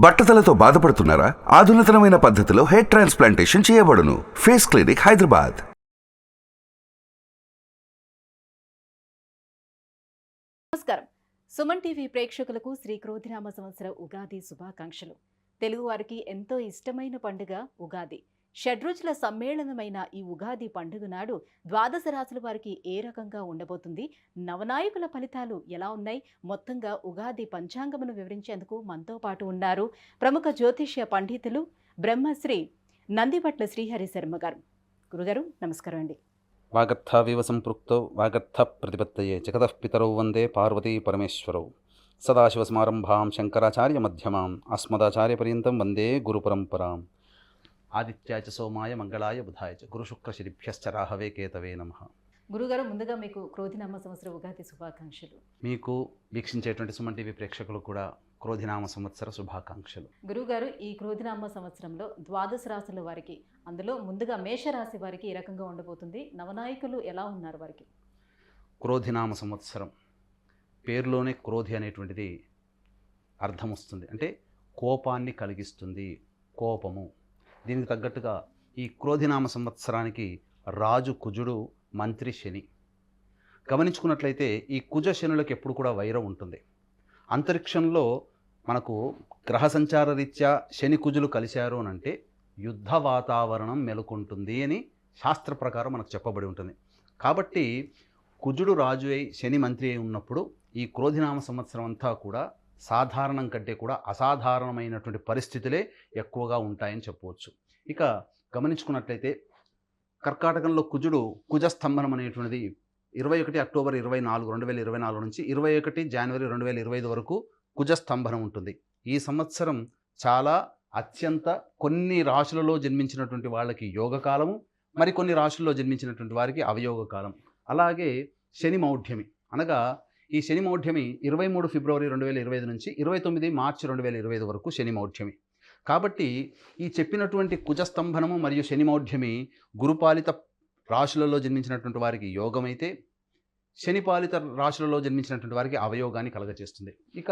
బట్టతలతో బాధపడుతున్నారా? ఆధునితనమైన పద్ధతిలో హెయిర్ ట్రాన్స్ప్లాంటేషన్ చేయబడును. Face clinic Hyderabad. నమస్కారం. సుమన్ టీవీ ప్రేక్షకులకు శ్రీ క్రోధినామ సంవత్సర ఉగాది శుభాకాంక్షలు. తెలుగువారికి ఎంతో ఇష్టమైన పండుగ ఉగాది. షడ్రుచుల సమ్మేళనమైన ఈ ఉగాది పండుగ నాడు ద్వాదశ రాశుల వారికి ఏ రకంగా ఉండబోతుంది? నవనాయకుల ఫలితాలు ఎలా ఉన్నాయి? మొత్తంగా ఉగాది పంచాంగమును వివరించేందుకు మనతో పాటు ఉన్నారు ప్రముఖ జ్యోతిష్య పండితులు బ్రహ్మశ్రీ నందిపట్ల శ్రీహరి శర్మ గారు. గురుగారు నమస్కారం అండి. వాగర్థావివ సంపృక్తో వాగర్థ ప్రతిపత్తయే జగతః పితరౌ వందే పార్వతీ పరమేశ్వరౌ. సదాశివసమారంభాం శంకరాచార్య మధ్యమాం అస్మదాచార్యపర్యంతం వందే గురుపరంపరాం ఆదిత్యాయ చ సోమాయ మంగళాయ బుధాయ చ గురుశుక్రశిరిభ్యశ్చ రాహవే కేతవే నమ. గురుగారు ముందుగా మీకు క్రోధినామ సంవత్సర ఉగాది శుభాకాంక్షలు. మీకు వీక్షించేటువంటి సుమన్ టీవీ ప్రేక్షకులు కూడా క్రోధినామ సంవత్సర శుభాకాంక్షలు. గురుగారు ఈ క్రోధినామ సంవత్సరంలో ద్వాదశ రాశుల వారికి అందులో ముందుగా మేషరాశి వారికి ఏ రకంగా ఉండబోతుంది? నవనాయకులు ఎలా ఉన్నారు వారికి? క్రోధినామ సంవత్సరం. పేరులోనే క్రోధి అనేటువంటిది అర్థం వస్తుంది. అంటే కోపాన్ని కలిగిస్తుంది. కోపము. దీనికి తగ్గట్టుగా ఈ క్రోధినామ సంవత్సరానికి రాజు కుజుడు మంత్రి శని. గమనించుకున్నట్లయితే ఈ కుజ శనులకు ఎప్పుడు కూడా వైరం ఉంటుంది. అంతరిక్షంలో మనకు గ్రహ సంచార రీత్యా శని కుజులు కలిశారు అని అంటే యుద్ధ వాతావరణం మెలుకుంటుంది అని శాస్త్ర ప్రకారం మనకు చెప్పబడి ఉంటుంది. కాబట్టి కుజుడు రాజు అయి శని మంత్రి అయి ఉన్నప్పుడు ఈ క్రోధినామ సంవత్సరం అంతా కూడా సాధారణం కంటే కూడా అసాధారణమైనటువంటి పరిస్థితులే ఎక్కువగా ఉంటాయని చెప్పవచ్చు. ఇక గమనించుకున్నట్లయితే కర్కాటకంలో కుజుడు కుజస్తంభనం అనేటువంటిది ఇరవై ఒకటి అక్టోబర్ ఇరవై నాలుగు రెండు వేల ఇరవై నాలుగు నుంచి ఇరవై ఒకటి జనవరి రెండు వేల ఇరవై ఐదు వరకు కుజస్తంభనం ఉంటుంది. ఈ సంవత్సరం చాలా అత్యంత కొన్ని రాశులలో జన్మించినటువంటి వాళ్ళకి యోగకాలము మరికొన్ని రాశుల్లో జన్మించినటువంటి వారికి అవయోగ కాలం అలాగే శని మౌఢ్యమి అనగా ఈ శని మౌఢ్యమి ఇరవై మూడు ఫిబ్రవరి రెండు వేల ఇరవై ఐదు నుంచి ఇరవై తొమ్మిది మార్చి రెండు వేల ఇరవై ఐదు వరకు శని మౌఢ్యమి. కాబట్టి ఈ చెప్పినటువంటి కుజస్తంభనము మరియు శని మౌఢ్యమి గురుపాలిత రాశులలో జన్మించినటువంటి వారికి యోగమైతే శనిపాలిత రాశులలో జన్మించినటువంటి వారికి అవయోగాన్ని కలగజేస్తుంది. ఇక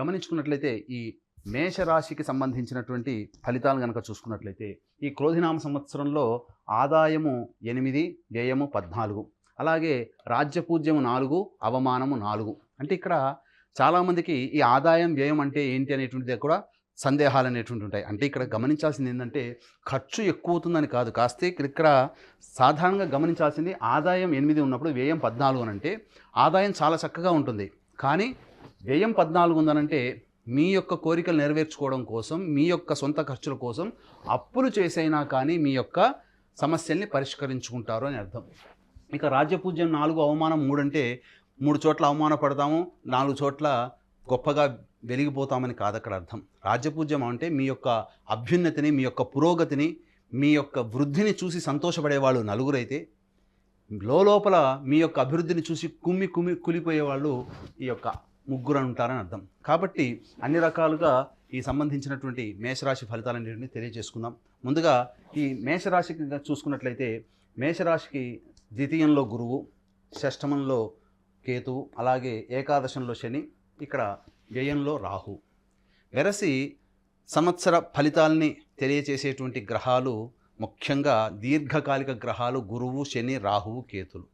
గమనించుకున్నట్లయితే ఈ మేషరాశికి సంబంధించినటువంటి ఫలితాలు కనుక చూసుకున్నట్లయితే ఈ క్రోధినామ సంవత్సరంలో ఆదాయము ఎనిమిది వ్యయము పద్నాలుగు. అలాగే రాజ్యపూజ్యము నాలుగు అవమానము నాలుగు. అంటే ఇక్కడ చాలామందికి ఈ ఆదాయం వ్యయం అంటే ఏంటి అనేటువంటిది కూడా సందేహాలు అనేటువంటి ఉంటాయి. అంటే ఇక్కడ గమనించాల్సింది ఏంటంటే ఖర్చు ఎక్కువ అవుతుందని కాదు. కాస్తే ఇక్కడ ఇక్కడ సాధారణంగా గమనించాల్సింది ఆదాయం ఎనిమిది ఉన్నప్పుడు వ్యయం పద్నాలుగు అని అంటే ఆదాయం చాలా చక్కగా ఉంటుంది. కానీ వ్యయం పద్నాలుగు ఉందనంటే మీ యొక్క కోరికలు నెరవేర్చుకోవడం కోసం మీ యొక్క సొంత ఖర్చుల కోసం అప్పులు చేసైనా కానీ మీ యొక్క సమస్యల్ని పరిష్కరించుకుంటారు అని అర్థం. ఇక రాజ్యపూజ్యం నాలుగు అవమానం మూడు అంటే మూడు చోట్ల అవమానపడతాము నాలుగు చోట్ల గొప్పగా వెలిగిపోతామని కాదు అక్కడ అర్థం. రాజ్యపూజ్యం అంటే మీ యొక్క అభ్యున్నతిని మీ యొక్క పురోగతిని మీ యొక్క వృద్ధిని చూసి సంతోషపడేవాళ్ళు నలుగురైతే లోపల మీ యొక్క అభివృద్ధిని చూసి కుమ్మి కుమ్మి కులిపోయే వాళ్ళు ఈ యొక్క ముగ్గురు ఉంటారని అర్థం. కాబట్టి అన్ని రకాలుగా ఈ సంబంధించినటువంటి మేషరాశి ఫలితాలన్నింటినీ తెలియజేసుకుందాం. ముందుగా ఈ మేషరాశికి చూసుకున్నట్లయితే మేషరాశికి ద్వితీయంలో గురువు షష్టమంలో కేతువు అలాగే ఏకాదశంలో శని ఇక్కడ వ్యయంలో రాహు. వెరసి సంవత్సర ఫలితాల్ని తెలియచేసేటువంటి గ్రహాలు ముఖ్యంగా దీర్ఘకాలిక గ్రహాలు గురువు శని రాహువు కేతులు.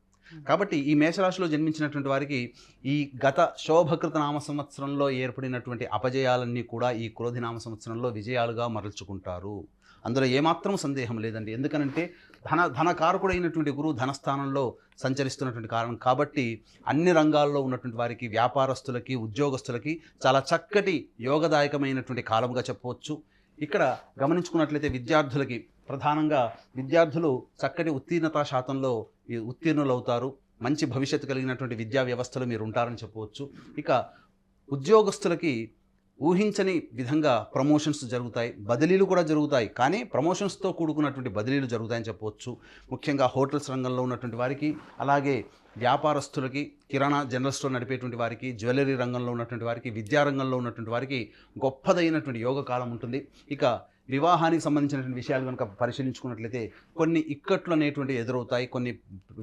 కాబట్టి ఈ మేషరాశిలో జన్మించినటువంటి వారికి ఈ గత శోభకృత నామ సంవత్సరంలో ఏర్పడినటువంటి అపజయాలన్నీ కూడా ఈ క్రోధి నామ సంవత్సరంలో విజయాలుగా మరల్చుకుంటారు. అందులో ఏమాత్రం సందేహం లేదండి. ఎందుకనంటే ధన ధనకారకుడైనటువంటి గురువు ధనస్థానంలో సంచరిస్తున్నటువంటి కారణం. కాబట్టి అన్ని రంగాల్లో ఉన్నటువంటి వారికి వ్యాపారస్తులకి ఉద్యోగస్తులకి చాలా చక్కటి యోగదాయకమైనటువంటి కాలంగా చెప్పవచ్చు. ఇక్కడ గమనించుకున్నట్లయితే విద్యార్థులకి ప్రధానంగా విద్యార్థులు చక్కటి ఉత్తీర్ణతా శాతంలో ఉత్తీర్ణులు ఉత్తీర్ణులవుతారు. మంచి భవిష్యత్తు కలిగినటువంటి విద్యా వ్యవస్థలో మీరు ఉంటారని చెప్పవచ్చు. ఇక ఉద్యోగస్తులకి ఊహించని విధంగా ప్రమోషన్స్ జరుగుతాయి బదిలీలు కూడా జరుగుతాయి. కానీ ప్రమోషన్స్తో కూడుకున్నటువంటి బదిలీలు జరుగుతాయని చెప్పవచ్చు. ముఖ్యంగా హోటల్స్ రంగంలో ఉన్నటువంటి వారికి అలాగే వ్యాపారస్తులకి కిరాణా జనరల్ స్టోర్ నడిపేటువంటి వారికి జ్యువెలరీ రంగంలో ఉన్నటువంటి వారికి విద్యారంగంలో ఉన్నటువంటి వారికి గొప్పదైనటువంటి యోగ కాలం ఉంటుంది. ఇక వివాహానికి సంబంధించినటువంటి విషయాలు కనుక పరిశీలించుకున్నట్లయితే కొన్ని ఇక్కట్లు అనేటువంటివి ఎదురవుతాయి కొన్ని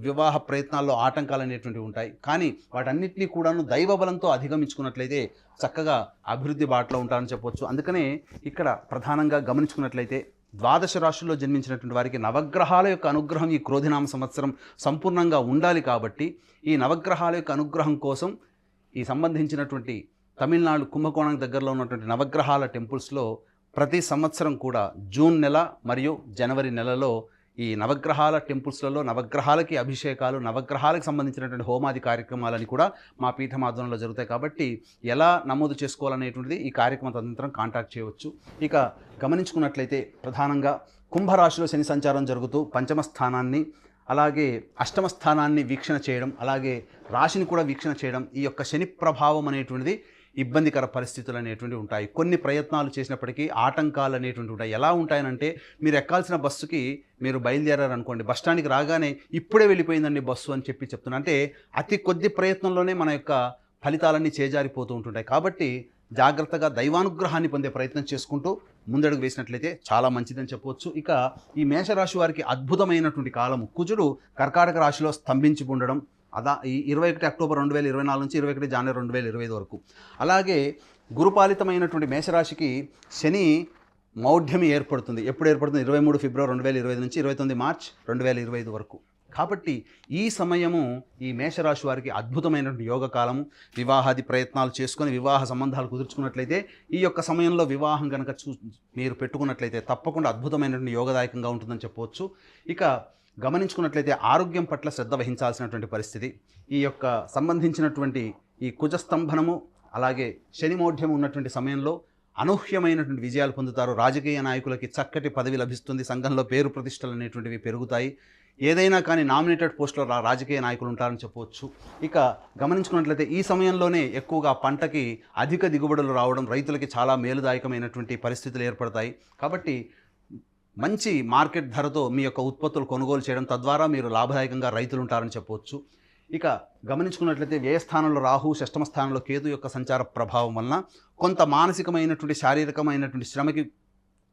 వివాహ ప్రయత్నాల్లో ఆటంకాలు అనేటువంటివి ఉంటాయి. కానీ వాటన్నిటినీ కూడాను దైవ బలంతో అధిగమించుకున్నట్లయితే చక్కగా అభివృద్ధి బాటలో ఉంటారని చెప్పొచ్చు. అందుకనే ఇక్కడ ప్రధానంగా గమనించుకున్నట్లయితే ద్వాదశ రాశుల్లో జన్మించినటువంటి వారికి నవగ్రహాల యొక్క అనుగ్రహం ఈ క్రోధినామ సంవత్సరం సంపూర్ణంగా ఉండాలి కాబట్టి ఈ నవగ్రహాల యొక్క అనుగ్రహం కోసం ఈ సంబంధించినటువంటి తమిళనాడు కుంభకోణం దగ్గరలో ఉన్నటువంటి నవగ్రహాల టెంపుల్స్లో ప్రతి సంవత్సరం కూడా జూన్ నెల మరియు జనవరి నెలలో ఈ నవగ్రహాల టెంపుల్స్లలో నవగ్రహాలకి అభిషేకాలు నవగ్రహాలకు సంబంధించినటువంటి హోమాది కార్యక్రమాలని కూడా మా పీఠమాధ్వర్యంలో జరుగుతాయి. కాబట్టి ఎలా నమోదు చేసుకోవాలనేటువంటిది ఈ కార్యక్రమం తదనంతరం కాంటాక్ట్ చేయవచ్చు. ఇక గమనించుకున్నట్లయితే ప్రధానంగా కుంభరాశిలో శని సంచారం జరుగుతూ పంచమ స్థానాన్ని అలాగే అష్టమ స్థానాన్ని వీక్షణ చేయడం అలాగే రాశిని కూడా వీక్షణ చేయడం ఈ యొక్క శని ప్రభావం అనేటువంటిది ఇబ్బందికర పరిస్థితులు అనేటువంటివి ఉంటాయి. కొన్ని ప్రయత్నాలు చేసినప్పటికీ ఆటంకాలు అనేటువంటివి ఉంటాయి. ఎలా ఉంటాయనంటే మీరు ఎక్కాల్సిన బస్సుకి మీరు బయలుదేరారు అనుకోండి బస్ స్టాండ్కి రాగానే ఇప్పుడే వెళ్ళిపోయిందండి బస్సు అని చెప్పి చెప్తున్నా. అంటే అతి కొద్ది ప్రయత్నంలోనే మన యొక్క ఫలితాలన్నీ చేజారిపోతూ ఉంటుంటాయి. కాబట్టి జాగ్రత్తగా దైవానుగ్రహాన్ని పొందే ప్రయత్నం చేసుకుంటూ ముందడుగు వేసినట్లయితే చాలా మంచిదని చెప్పవచ్చు. ఇక ఈ మేషరాశి వారికి అద్భుతమైనటువంటి కాలము. కుజుడు కర్కాటక రాశిలో స్తంభించి ఉండడం అదా ఈ ఇరవై ఒకటి అక్టోబర్ రెండు వేల ఇరవై నాలుగు నుంచి ఇరవై ఒకటి జనవరి రెండు వేల ఇరవై ఐదు వరకు. అలాగే గురుపాలితమైనటువంటి మేషరాశికి శని మౌఢ్యం ఏర్పడుతుంది. ఎప్పుడు ఏర్పడుతుంది? ఇరవై మూడు ఫిబ్రవరి రెండు వేల ఇరవై ఐదు నుంచి ఇరవై తొమ్మిది మార్చ్ రెండు వేల ఇరవై ఐదు వరకు. కాబట్టి ఈ సమయము ఈ మేషరాశి వారికి అద్భుతమైనటువంటి యోగ కాలము. వివాహాది ప్రయత్నాలు చేసుకొని వివాహ సంబంధాలు కుదుర్చుకున్నట్లయితే ఈ యొక్క సమయంలో వివాహం కనుక చూ మీరు పెట్టుకున్నట్లయితే తప్పకుండా అద్భుతమైనటువంటి యోగదాయకంగా ఉంటుందని చెప్పవచ్చు. ఇక గమనించుకున్నట్లయితే ఆరోగ్యం పట్ల శ్రద్ధ వహించాల్సినటువంటి పరిస్థితి. ఈ యొక్క సంబంధించినటువంటి ఈ కుజస్తంభనము అలాగే శనిమౌఢ్యం ఉన్నటువంటి సమయంలో అనూహ్యమైనటువంటి విజయాలు పొందుతారు. రాజకీయ నాయకులకి చక్కటి పదవి లభిస్తుంది. సంఘంలో పేరు ప్రతిష్టలు అనేటువంటివి పెరుగుతాయి. ఏదైనా కానీ నామినేటెడ్ పోస్టులో రా రాజకీయ నాయకులు ఉంటారని చెప్పవచ్చు. ఇక గమనించుకున్నట్లయితే ఈ సమయంలోనే ఎక్కువగా పంటకి అధిక దిగుబడులు రావడం రైతులకి చాలా మేలుదాయకమైనటువంటి పరిస్థితులు ఏర్పడతాయి. కాబట్టి మంచి మార్కెట్ ధరతో మీ యొక్క ఉత్పత్తులు కొనుగోలు చేయడం తద్వారా మీరు లాభదాయకంగా రైతులు ఉంటారని చెప్పవచ్చు. ఇక గమనించుకున్నట్లయితే వ్యయ స్థానంలో రాహు షష్టమ స్థానంలో కేతు యొక్క సంచార ప్రభావం వలన కొంత మానసికమైనటువంటి శారీరకమైనటువంటి శ్రమకి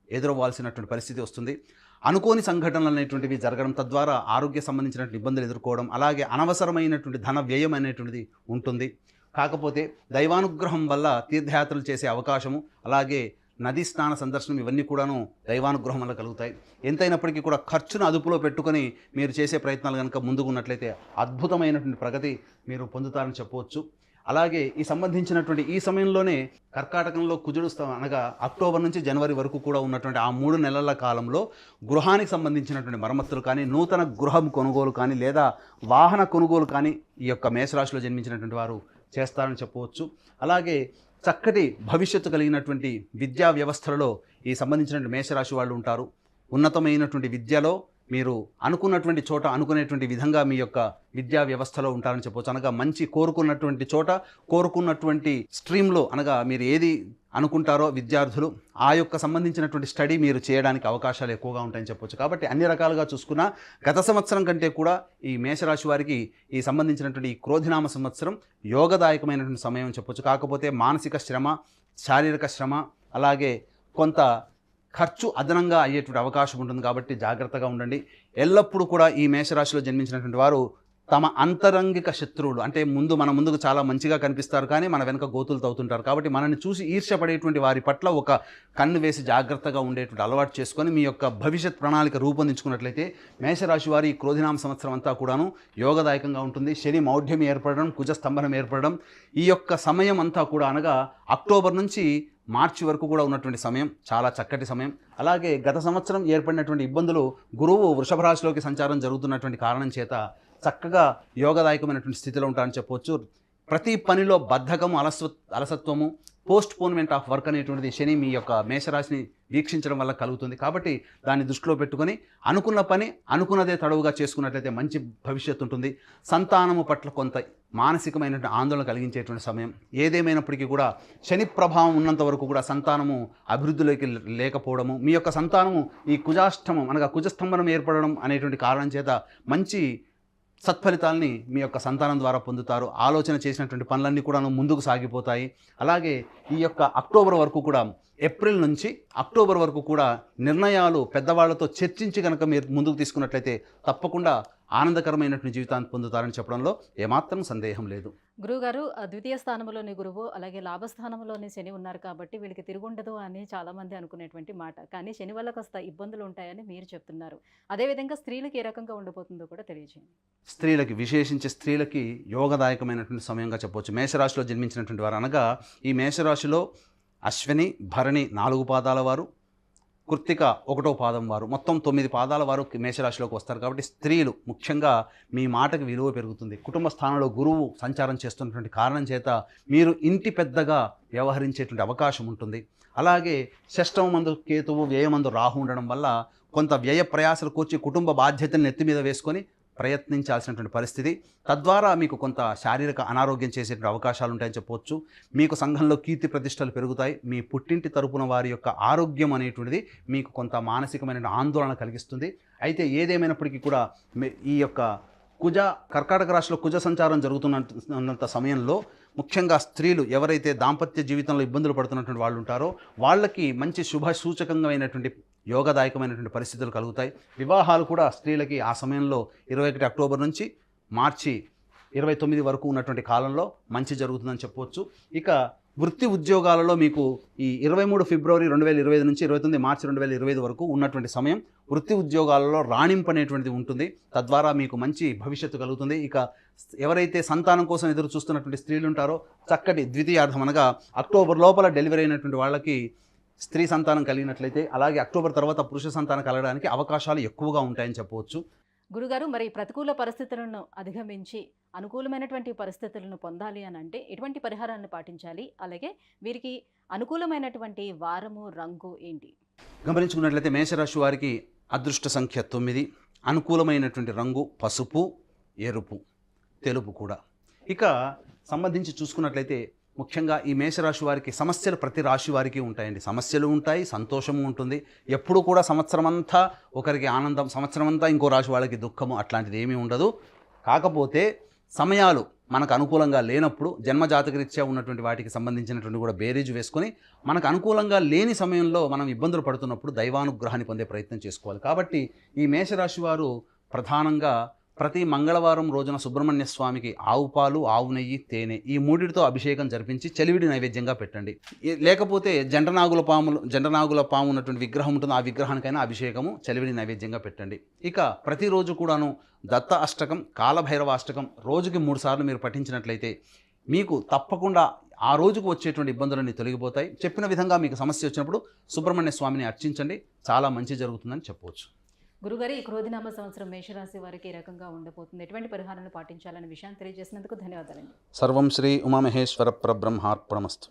ఎదురవ్వాల్సినటువంటి పరిస్థితి వస్తుంది. అనుకోని సంఘటనలు అనేటువంటివి జరగడం తద్వారా ఆరోగ్య సంబంధించినటువంటి ఇబ్బందులు ఎదుర్కోవడం అలాగే అనవసరమైనటువంటి ధన వ్యయం అనేటువంటిది ఉంటుంది. కాకపోతే దైవానుగ్రహం వల్ల తీర్థయాత్రలు చేసే అవకాశము అలాగే నదీ స్నాన సందర్శనం ఇవన్నీ కూడాను దైవానుగ్రహం వల్ల కలుగుతాయి. ఎంతైనప్పటికీ కూడా ఖర్చును అదుపులో పెట్టుకొని మీరు చేసే ప్రయత్నాలు కనుక ముందుకున్నట్లయితే అద్భుతమైనటువంటి ప్రగతి మీరు పొందుతారని చెప్పవచ్చు. అలాగే ఈ సంబంధించినటువంటి ఈ సమయంలోనే కర్కాటకంలో కుజుడు అనగా అక్టోబర్ నుంచి జనవరి వరకు కూడా ఉన్నటువంటి ఆ మూడు నెలల కాలంలో గృహానికి సంబంధించినటువంటి మరమ్మతులు కానీ నూతన గృహం కొనుగోలు కానీ లేదా వాహన కొనుగోలు కానీ ఈ యొక్క మేషరాశిలో జన్మించినటువంటి వారు చేస్తారని చెప్పవచ్చు. అలాగే చక్కటి భవిష్యత్తు కలిగినటువంటి విద్యా వ్యవస్థలలో ఈ సంబంధించినటువంటి మేషరాశి వాళ్ళు ఉంటారు. ఉన్నతమైనటువంటి విద్యలో మీరు అనుకున్నటువంటి చోట అనుకునేటువంటి విధంగా మీ యొక్క విద్యా వ్యవస్థలో ఉంటారని చెప్పవచ్చు. అనగా మంచి కోరుకున్నటువంటి చోట కోరుకున్నటువంటి స్ట్రీమ్లో అనగా మీరు ఏది అనుకుంటారో విద్యార్థులు ఆ యొక్క సంబంధించినటువంటి స్టడీ మీరు చేయడానికి అవకాశాలు ఎక్కువగా ఉంటాయని చెప్పొచ్చు. కాబట్టి అన్ని రకాలుగా చూసుకున్నా గత సంవత్సరం కంటే కూడా ఈ మేషరాశి వారికి ఈ సంబంధించినటువంటి ఈ క్రోధినామ సంవత్సరం యోగదాయకమైనటువంటి సమయం చెప్పొచ్చు. కాకపోతే మానసిక శ్రమ శారీరక శ్రమ అలాగే కొంత ఖర్చు అదనంగా అయ్యేటువంటి అవకాశం ఉంటుంది కాబట్టి జాగ్రత్తగా ఉండండి. ఎల్లప్పుడూ కూడా ఈ మేషరాశిలో జన్మించినటువంటి వారు తమ అంతరంగిక శత్రువులు అంటే ముందు మన ముందుకు చాలా మంచిగా కనిపిస్తారు కానీ మన వెనక గోతులు తవ్వుతుంటారు కాబట్టి మనల్ని చూసి ఈర్ష్యపడేటువంటి వారి పట్ల ఒక కన్ను వేసి జాగ్రత్తగా ఉండేటువంటి అలవాటు చేసుకొని మీ యొక్క భవిష్యత్ ప్రణాళిక రూపొందించుకున్నట్లయితే మేషరాశి వారి ఈ క్రోధినామ సంవత్సరం అంతా కూడాను యోగదాయకంగా ఉంటుంది. శని మౌఢ్యం ఏర్పడడం కుజ స్తంభనం ఏర్పడడం ఈ యొక్క సమయం అంతా కూడా అనగా అక్టోబర్ నుంచి మార్చి వరకు కూడా ఉన్నటువంటి సమయం చాలా చక్కటి సమయం. అలాగే గత సంవత్సరం ఏర్పడినటువంటి ఇబ్బందులు గురువు వృషభ రాశిలోకి సంచారం జరుగుతున్నటువంటి కారణం చేత చక్కగా యోగదాయకమైనటువంటి స్థితిలో ఉంటారని చెప్పవచ్చు ప్రతి పనిలో బద్ధకము అలస అలసత్వము పోస్ట్ పోన్మెంట్ ఆఫ్ వర్క్ అనేటువంటిది శని మీ యొక్క మేషరాశిని వీక్షించడం వల్ల కలుగుతుంది. కాబట్టి దాన్ని దృష్టిలో పెట్టుకొని అనుకున్న పని అనుకున్నదే తడవుగా చేసుకున్నట్లయితే మంచి భవిష్యత్తు ఉంటుంది. సంతానము పట్ల కొంత మానసికమైనటువంటి ఆందోళన కలిగించేటువంటి సమయం. ఏదేమైనప్పటికీ కూడా శని ప్రభావం ఉన్నంత వరకు కూడా సంతానము అభివృద్ధిలోకి లేకపోవడము మీ యొక్క సంతానము ఈ కుజాష్టమం అనగా కుజస్తంభనం ఏర్పడడం అనేటువంటి కారణం చేత మంచి సత్ఫలితాల్ని మీ యొక్క సంతానం ద్వారా పొందుతారు. ఆలోచన చేసినటువంటి పనులన్నీ కూడా ముందుకు సాగిపోతాయి. అలాగే ఈ యొక్క అక్టోబర్ వరకు కూడా ఏప్రిల్ నుంచి అక్టోబర్ వరకు కూడా నిర్ణయాలు పెద్దవాళ్ళతో చర్చించి కనుక మీరు ముందుకు తీసుకున్నట్లయితే తప్పకుండా ఆనందకరమైనటువంటి జీవితాన్ని పొందుతారని చెప్పడంలో ఏమాత్రం సందేహం లేదు. గురువుగారు ఆ ద్వితీయ స్థానంలోని గురువు అలాగే లాభస్థానంలోని శని ఉన్నారు కాబట్టి వీళ్ళకి తిరుగుండదు అని చాలా మంది అనుకునేటువంటి మాట. కానీ శని వల్ల కాస్త ఇబ్బందులు ఉంటాయని మీరు చెప్తున్నారు. అదేవిధంగా స్త్రీలకు ఏ రకంగా ఉండబోతుందో కూడా తెలియజేయండి. స్త్రీలకి విశేషించి స్త్రీలకి యోగదాయకమైనటువంటి సమయంగా చెప్పవచ్చు. మేషరాశిలో జన్మించినటువంటి వారు అనగా ఈ మేషరాశిలో అశ్విని భరణి నాలుగు పాదాల వారు కృత్తిక ఒకటో పాదం వారు. మొత్తం తొమ్మిది పాదాల వారు మేషరాశిలోకి వస్తారు కాబట్టి స్త్రీలు ముఖ్యంగా మీ మాటకు విలువ పెరుగుతుంది. కుటుంబ స్థానంలో గురువు సంచారం చేస్తున్నటువంటి కారణం చేత మీరు ఇంటి పెద్దగా వ్యవహరించేటువంటి అవకాశం ఉంటుంది. అలాగే షష్టమ మందు కేతువు వ్యయమందు రాహు ఉండడం వల్ల కొంత వ్యయ ప్రయాసలు కూర్చి కుటుంబ బాధ్యతలను ఎత్తి మీద వేసుకొని ప్రయత్నించాల్సినటువంటి పరిస్థితి. తద్వారా మీకు కొంత శారీరక అనారోగ్యం చేసేటువంటి అవకాశాలు ఉంటాయని చెప్పవచ్చు మీకు సంఘంలో కీర్తి ప్రతిష్టలు పెరుగుతాయి. మీ పుట్టింటి తరపున వారి యొక్క ఆరోగ్యం అనేటువంటిది మీకు కొంత మానసికమైన ఆందోళన కలిగిస్తుంది. అయితే ఏదేమైనప్పటికీ కూడా ఈ యొక్క కుజ కర్కాటక రాశిలో కుజ సంచారం జరుగుతున్నంత సమయంలో ముఖ్యంగా స్త్రీలు ఎవరైతే దాంపత్య జీవితంలో ఇబ్బందులు పడుతున్నటువంటి వాళ్ళు ఉంటారో వాళ్ళకి మంచి శుభ సూచకంగా అయినటువంటి యోగదాయకమైనటువంటి పరిస్థితులు కలుగుతాయి. వివాహాలు కూడా స్త్రీలకి ఆ సమయంలో ఇరవై ఒకటి అక్టోబర్ నుంచి మార్చి ఇరవై తొమ్మిది వరకు ఉన్నటువంటి కాలంలో మంచి జరుగుతుందని చెప్పవచ్చు. ఇక వృత్తి ఉద్యోగాలలో మీకు ఈ ఇరవై మూడు ఫిబ్రవరి రెండు వేల ఇరవై ఐదు నుంచి ఇరవై తొమ్మిది మార్చి రెండు వేల ఇరవై ఐదు వరకు ఉన్నటువంటి సమయం వృత్తి ఉద్యోగాలలో రాణింపు అనేటువంటిది ఉంటుంది. తద్వారా మీకు మంచి భవిష్యత్తు కలుగుతుంది. ఇక ఎవరైతే సంతానం కోసం ఎదురు చూస్తున్నటువంటి స్త్రీలు ఉంటారో చక్కటి ద్వితీయార్థం అనగా అక్టోబర్ లోపల డెలివరీ అయినటువంటి వాళ్ళకి స్త్రీ సంతానం కలిగినట్లయితే అలాగే అక్టోబర్ తర్వాత పురుష సంతానం కలగడానికి అవకాశాలు ఎక్కువగా ఉంటాయని చెప్పవచ్చు. గురుగారు మరి ప్రతికూల పరిస్థితులను అధిగమించి అనుకూలమైనటువంటి పరిస్థితులను పొందాలి అని అంటే ఎటువంటి పరిహారాలను పాటించాలి? అలాగే వీరికి అనుకూలమైనటువంటి వారము రంగు ఏంటి? గమనించుకున్నట్లయితే మేషరాశి వారికి అదృష్ట సంఖ్య తొమ్మిది అనుకూలమైనటువంటి రంగు పసుపు ఎరుపు తెలుపు కూడా. ఇక సంబంధించి చూసుకున్నట్లయితే ముఖ్యంగా ఈ మేషరాశి వారికి సమస్యలు ప్రతి రాశి వారికి ఉంటాయండి. సమస్యలు ఉంటాయి సంతోషము ఉంటుంది. ఎప్పుడు కూడా సంవత్సరం అంతా ఒకరికి ఆనందం సంవత్సరం అంతా ఇంకో రాశి వాళ్ళకి దుఃఖము అట్లాంటిది ఏమీ ఉండదు. కాకపోతే సమయాలు మనకు అనుకూలంగా లేనప్పుడు జన్మజాతకరీత్యా ఉన్నటువంటి వాటికి సంబంధించినటువంటి కూడా బేరీజు వేసుకొని మనకు అనుకూలంగా లేని సమయంలో మనం ఇబ్బందులు పడుతున్నప్పుడు దైవానుగ్రహాన్ని పొందే ప్రయత్నం చేసుకోవాలి. కాబట్టి ఈ మేషరాశి వారు ప్రధానంగా ప్రతి మంగళవారం రోజున సుబ్రహ్మణ్య స్వామికి ఆవు పాలు ఆవు నెయ్యి తేనె ఈ మూడిటితో అభిషేకం జరిపించి చెలివిడి నైవేద్యంగా పెట్టండి. లేకపోతే జంటనాగుల పాములు జంటనాగుల పాము ఉన్నటువంటి విగ్రహం ఉంటుంది ఆ విగ్రహానికైనా అభిషేకము చెలివిడి నైవేద్యంగా పెట్టండి. ఇక ప్రతిరోజు కూడాను దత్త అష్టకం కాలభైరవ అష్టకం రోజుకి మూడు సార్లు మీరు పఠించినట్లయితే మీకు తప్పకుండా ఆ రోజుకు వచ్చేటువంటి ఇబ్బందులన్నీ తొలగిపోతాయి. చెప్పిన విధంగా మీకు సమస్య వచ్చినప్పుడు సుబ్రహ్మణ్య స్వామిని అర్చించండి. చాలా మంచి జరుగుతుందని చెప్పవచ్చు గురుగారు ఈ క్రోధినామ సంవత్సరం మేషరాశి వారికి ఏ రకంగా ఉండబోతుంది. ఎటువంటి పరిహారాలను పాటించాలనే విషయాన్ని తెలియజేసినందుకు ధన్యవాదాలండి. సర్వం శ్రీ ఉమామహేశ్వర పరబ్రహ్మార్పణమస్తు.